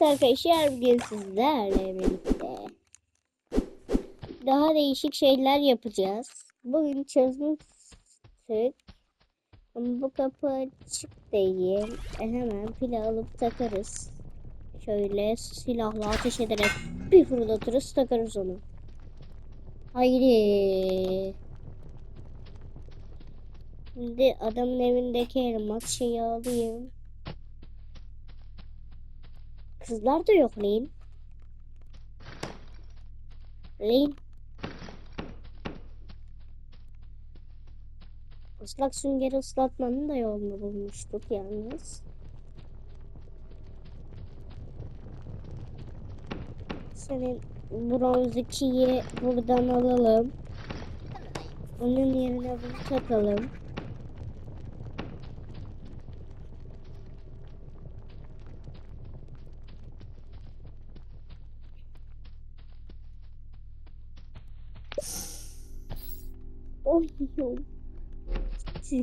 Evet arkadaşlar bugün sizlerle birlikte daha değişik şeyler yapacağız. Bugün çözmüştük. Bu kapı açık değil. E hemen pili alıp takarız. Şöyle silahla ateş ederek bir fırlatırız takarız onu. Haydi. Şimdi adamın evindeki elmas şeyi alayım. Kızlar da yok lan. Lan. Islak süngeri ıslatmanın da yolunu bulmuştuk yalnız. Senin bronz 2'yi buradan alalım. Onun yerine bunu takalım.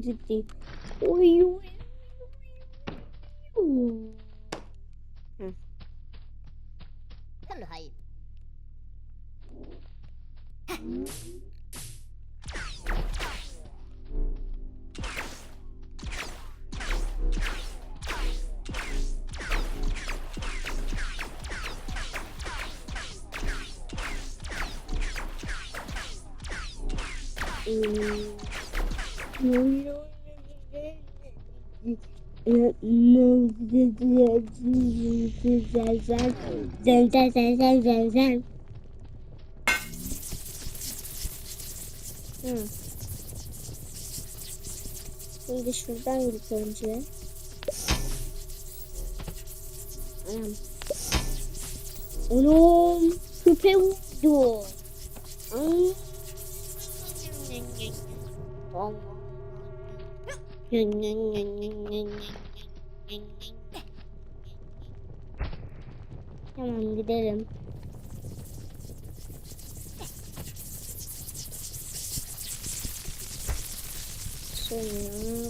れて、おいおい。うん。Komm rein. Mm. Hı. Şimdi şuradan ilk önce. Anam. Küpe vurdu. Anam. Tamam gidelim. Sonra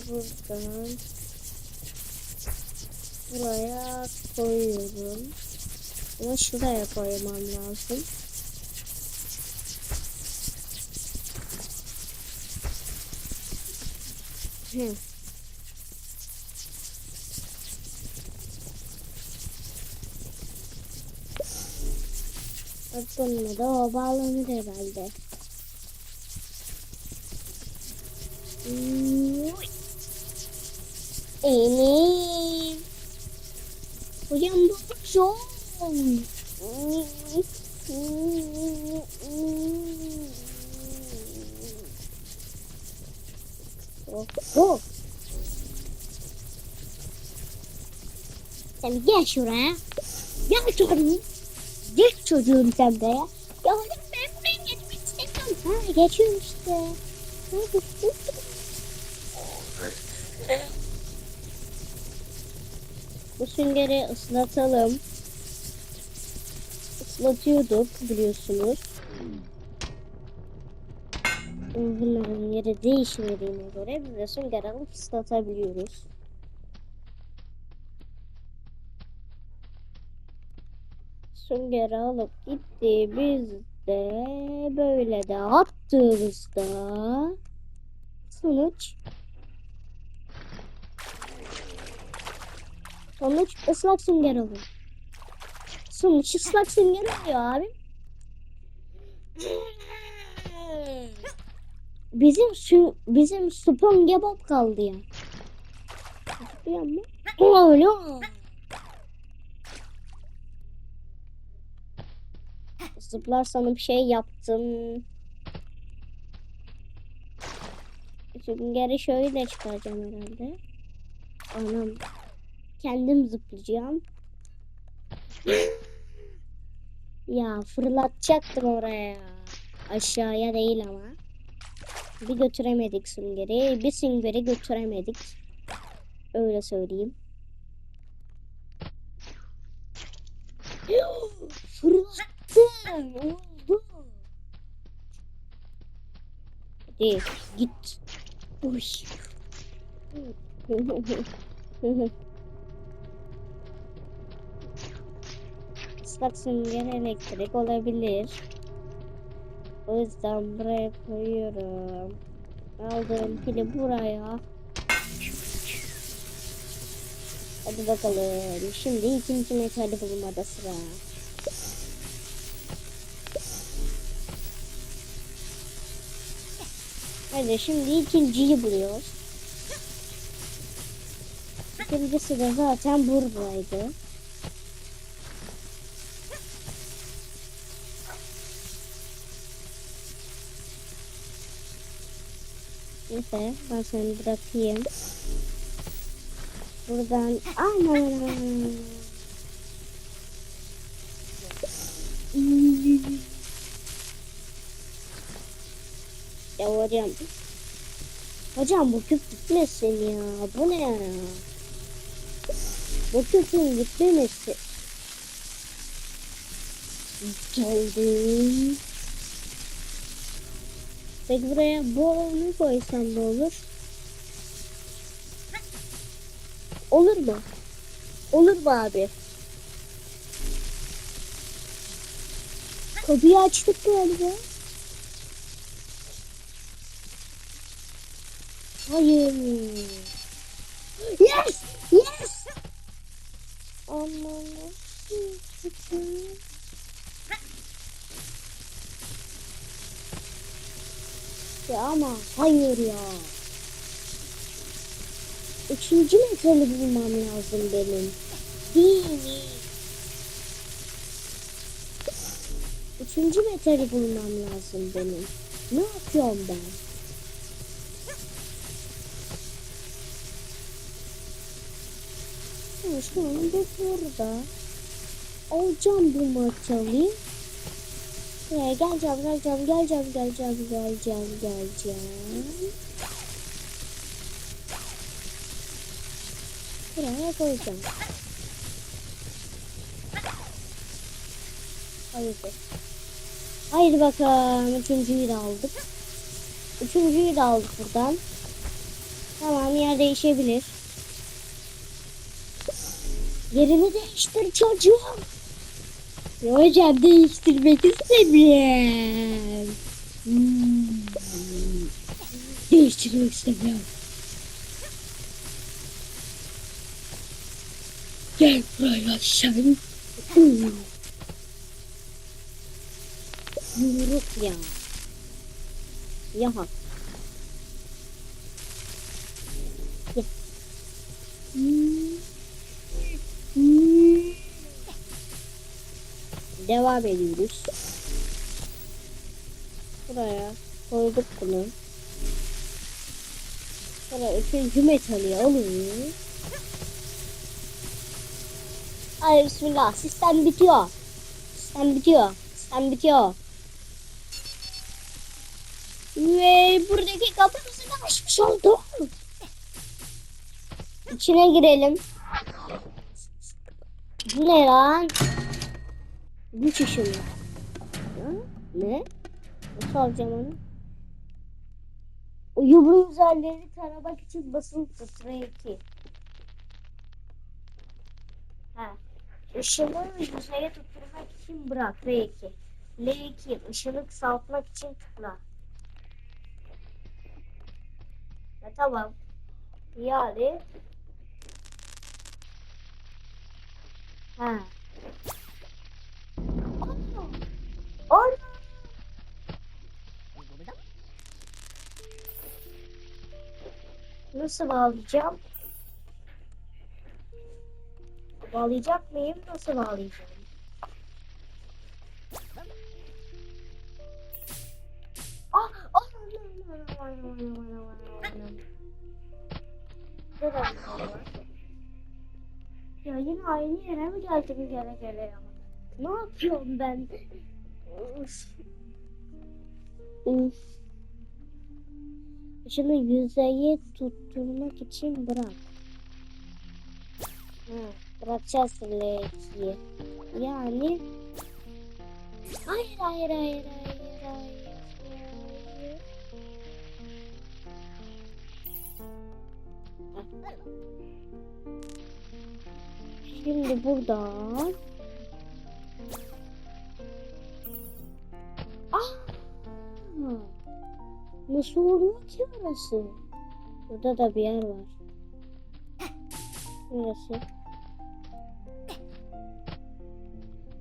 buradan buraya koyuyorum. Ama şuraya koymam lazım. Hı. Bununla da o bağlanır herhalde. Elim. Hocam bu çok. Oh. Sen gel şuraya. Gel çocuğum. Geç çocuğum sen de ya. Ya ben buraya geçmek istemiyorum. Ha geçiyorum işte. Bu süngeri ıslatalım. Islatıyorduk biliyorsunuz. Bunların yeri değişmediğine göre biz de sünger alıp ıslatabiliyoruz. Süngeri alıp gitti biz de böyle de attığımızda sonuç sonuç ıslak sünger oluyor. Sonuç ıslak sünger oluyor abi. Bizim su bizim SpongeBob kaldı ya. Biliyor musun? Oğlum. Zıplarsan bir şey yaptım. Süngeri şöyle çıkaracağım herhalde. Anam. Kendim zıplayacağım. ya fırlatacaktım oraya. Aşağıya değil ama. Bir götüremedik süngeri. Bir süngeri götüremedik. Öyle söyleyeyim. Fırlattım. Oldu. Hadi git. Uy. ıslak sünger elektrik olabilir. O yüzden buraya koyuyorum. Aldığım pili buraya. Hadi bakalım. Şimdi ikinci metali bulmada sıra. Hadi şimdi ikinciyi buluyoruz. İkincisi de zaten buradaydı. Neyse ben seni bırakayım. Buradan aman. Ya hocam. Hocam bu küp gitmesin ya. Bu ne ya? Bu küpün gitmemesi. Geldim. Peki buraya bu onu koysam ne olur? Olur mu? Olur mu abi? Kapıyı açtık galiba. Hayır. Yes! Yes! Aman Ya ama hayır ya. Üçüncü metali bulmam lazım benim. Değil mi? Üçüncü metali bulmam lazım benim. Ne yapıyorum ben? Ha, Şu anda burada. Alacağım bu metali. Ya geleceğim, geleceğim, geleceğim, geleceğim, geleceğim, geleceğim. Buraya koyacağım. Hayır. Haydi bakalım. Üçüncüyü de aldık. Üçüncüyü de aldık buradan. Tamam yer değişebilir. Yerini değiştir çocuğum. Ya hocam değiştirmek istemiyorum. Hmm. Değiştirmek istemiyorum. Gel buraya sen. Yumruk ya. Yaha. Ya. Hmm. Devam ediyoruz. Buraya koyduk bunu. Sonra üçüncü metali alıyoruz. Ay bismillah sistem bitiyor. Sistem bitiyor. Sistem bitiyor. Ve buradaki kapımızı da açmış olduk. İçine girelim. Bu ne lan? Işını. Ha? Ne? Nasıl alacağım onu? O yumruğun üzerlerini taramak için basılı tut. R2. Ha. Işını yüzeye tutturmak için bırak. R2. L2. Işını kısaltmak için tıkla. Ha, tamam. Yani Ha. Nasıl bağlayacağım? Bağlayacak mıyım? Nasıl bağlayacağım? Ah! Ah! Neden? Ya yine aynı yere mi geldim gele gele ya? Ne yapıyorum ben? Uf. Uf. Şunu yüzeye tutturmak için bırak. Ha, bırakacağız L2'yi. Yani hayır hayır hayır hayır hayır. hayır. Şimdi buradan Nasıl oluyor ki orası? Burada da bir yer var. Neresi?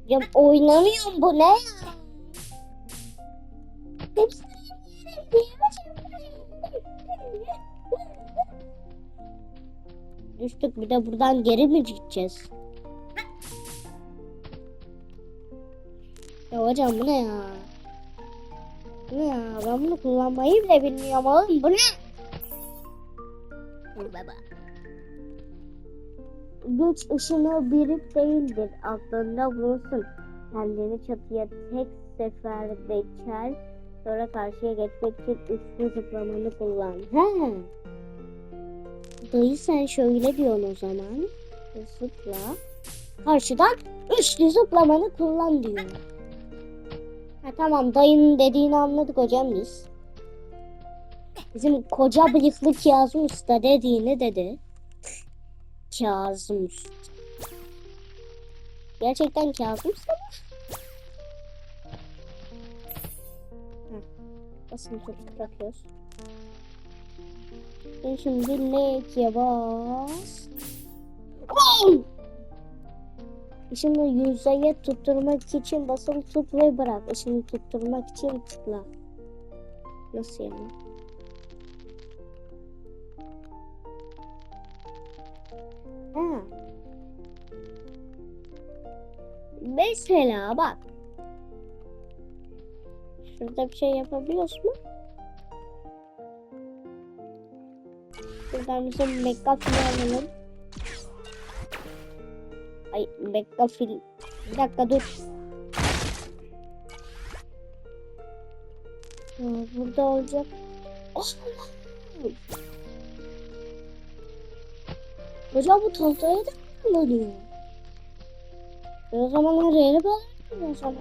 Ya oynamıyorum bu ne ya? Hepsini Düştük bir de buradan geri mi gideceğiz? Ya hocam bu ne ya? Ne ya? Ben bunu kullanmayı bile bilmiyorum oğlum. Bu ne? Baba. Güç ışını birlik değildir. Aklında bulunsun. Kendini çatıya tek seferde çel. Sonra karşıya geçmek için üstü zıplamanı kullan. He. Dayı sen şöyle diyorsun o zaman. Zıpla. Karşıdan üçlü zıplamanı kullan diyor. Ha, tamam dayının dediğini anladık hocam biz. Bizim koca bıyıklı Kazım Usta dediğini dedi. Kazım Usta. Gerçekten Kazım Usta mı? Basın tutup bırakıyoruz. Şimdi L'ye bas. Şimdi yüzeye tutturmak için basılı tut ve bırak. Şimdi tutturmak için tıkla. Nasıl yani? Ha. Mesela bak. Şurada bir şey yapabiliyoruz mu? Buradan bizim megafil alalım. Ay megafil. Bir dakika dur. Burada olacak. Oh! Hocam bu tahtaya da kullanıyor. E o zaman yere bağlanıyor o zaman.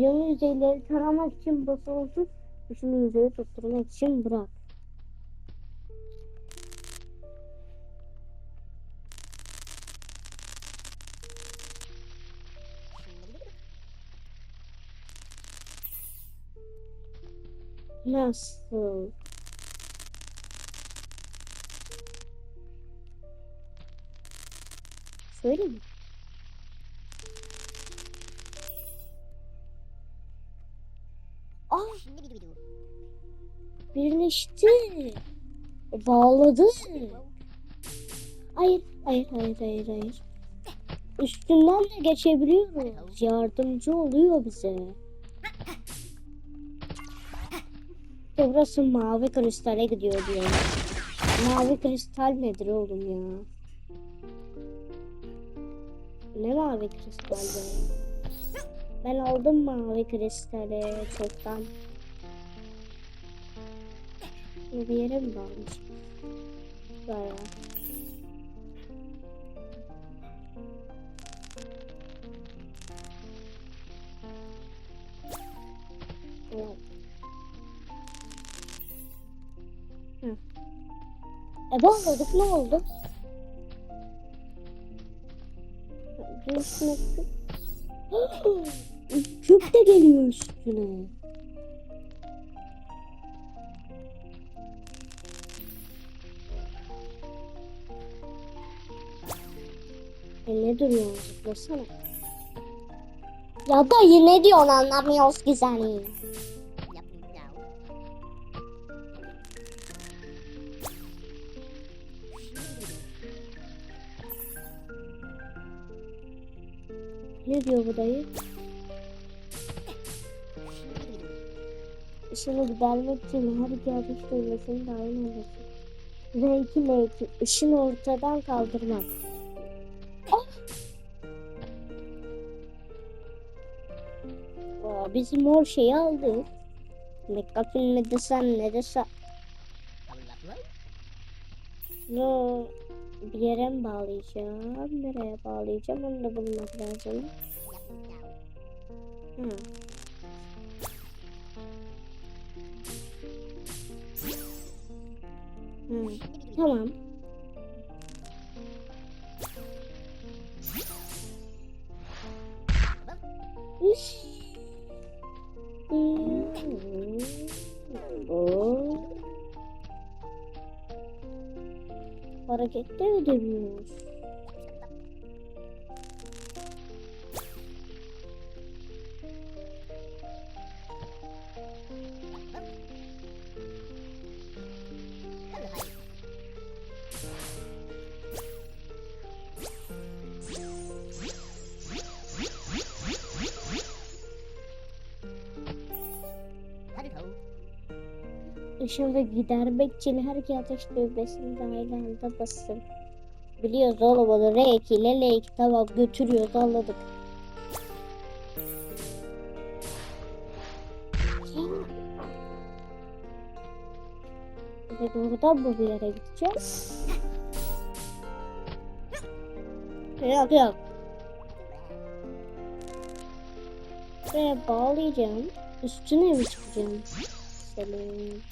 Oyun yüzeyleri taramak için basılı tut. Şunu yüzeyi tutturmak için bırak. Nasıl? Şöyle mi? Birleşti. Bağladı. Hayır, hayır, hayır, hayır, hayır. Üstünden de geçebiliyoruz. Yardımcı oluyor bize. İşte burası mavi kristale gidiyor diyor. Mavi kristal nedir oğlum ya? Ne mavi kristal be? Ben aldım mavi kristali çoktan. Bu bir yere mi bağlamış? Bayağı. Evet. Hı. E bağladık ne oldu? Küp. küp de geliyor üstüne. E ne duruyorsun zıplasana. Ya dayı ne diyorsun anlamıyoruz ki seni. Ne diyor bu dayı? Işını gidermek için her gerçek duymasının dahil olması. Renkli renkli ışını ortadan kaldırmak. Aa, biz mor şeyi aldık. McGuffin ne desen ne desen. No, bir yere mi bağlayacağım? Nereye bağlayacağım onu da bulmak lazım. Hı. Hı. Tamam. Üş. Hareket de. Işın ve gidermekçili her iki ateş düğmesini de aynı anda basın. Biliyoruz oğlum onu R2 ile L2 tamam götürüyoruz anladık. Ve buradan mı bir yere gideceğiz? Yok yok. Buraya bağlayacağım. Üstüne mi çıkacağım? Selim.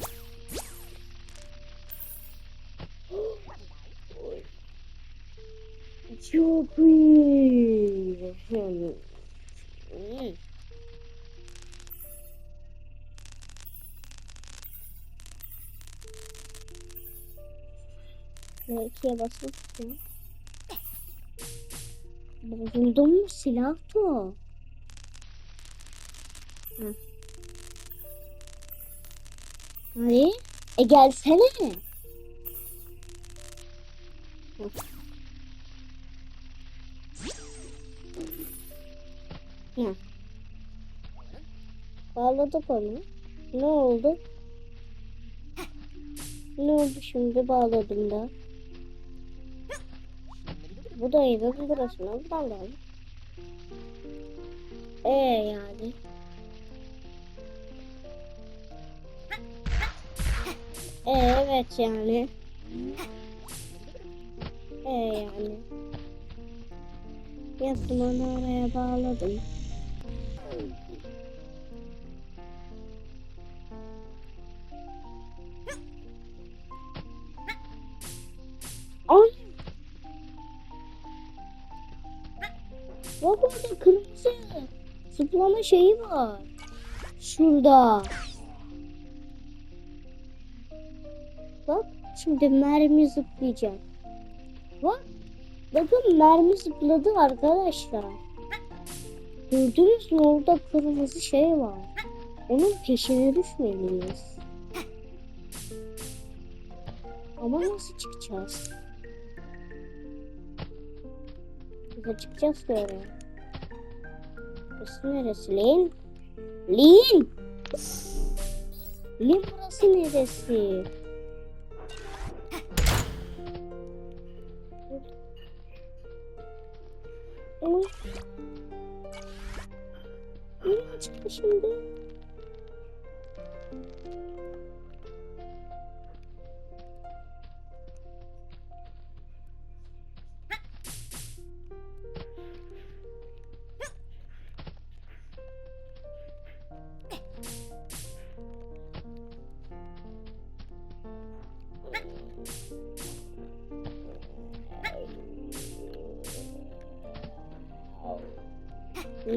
Çok iyi. Hmm. Belkiye basmak istiyorum. Buldum mu silah bu? Hı. Hadi. E gelsene. Hı. Hı. Bağladık onu. Ne oldu? Ne oldu şimdi bağladım da. Bu da evin burasına bağladım. Ee yani. Ee, evet yani. Ee yani. Yaptım oraya bağladım. Zıplama şeyi var. Şurada. Bak şimdi mermi zıplayacak. Bak. Bakın mermi zıpladı arkadaşlar. Gördünüz mü orada kırmızı şey var. Onun peşine düşmeliyiz. Ama nasıl çıkacağız? Nasıl çıkacağız oraya? Burası neresi Lin? Lin! Lin burası neresi? Ne çıktı şimdi?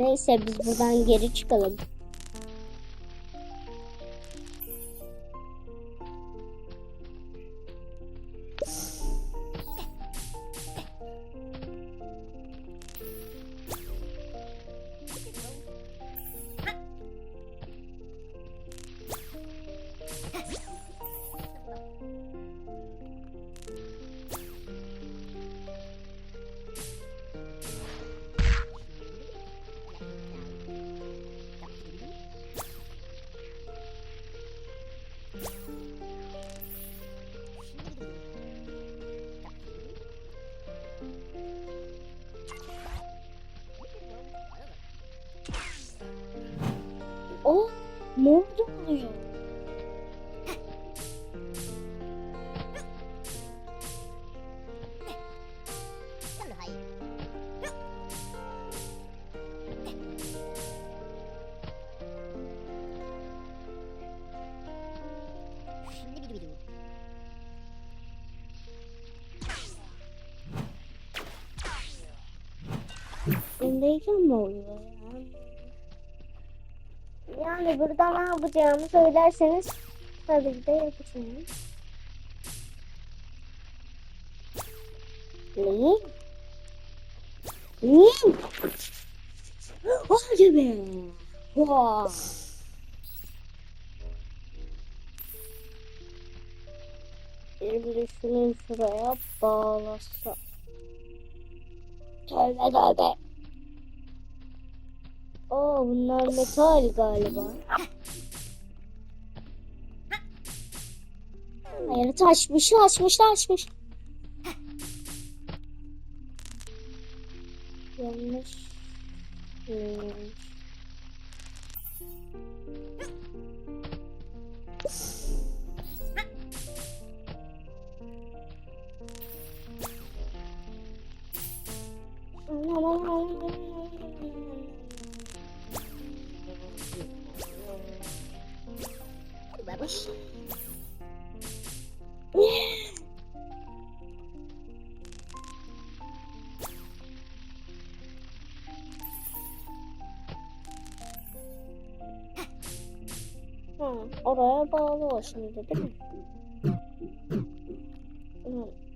Neyse biz buradan geri çıkalım. Oyundayken mi oluyor ya? Yani burada ne yapacağımı söylerseniz tabii ki de yapacağım. Neyin? Neyin? Hadi be. Bir de şunu şuraya bağlasa. Tövbe tövbe. Oo bunlar metal galiba. Hayır taşmış taşmış taşmış. Yanlış. Hmm. Rubbish. Ha, oraya bağlı o şimdi değil mi?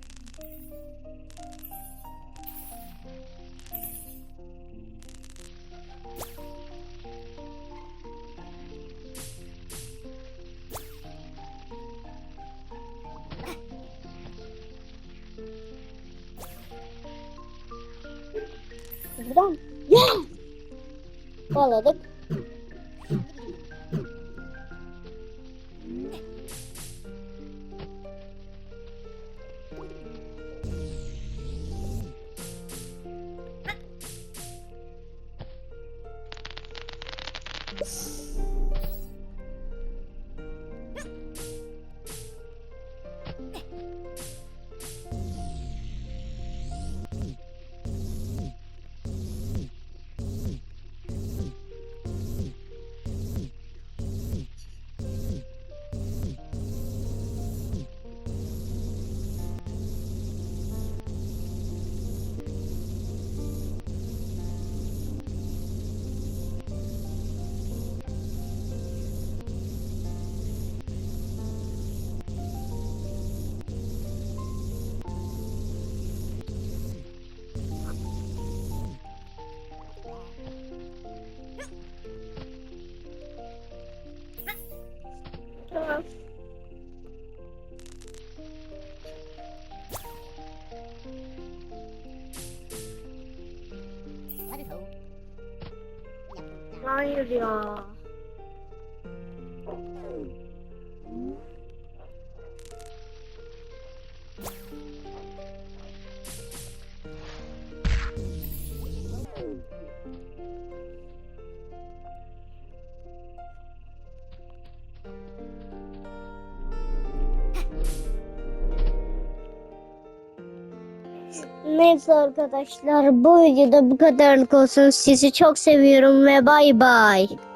Bağladık. Hayır ya. Arkadaşlar bu videoda bu kadarlık olsun. Sizi çok seviyorum ve bay bay.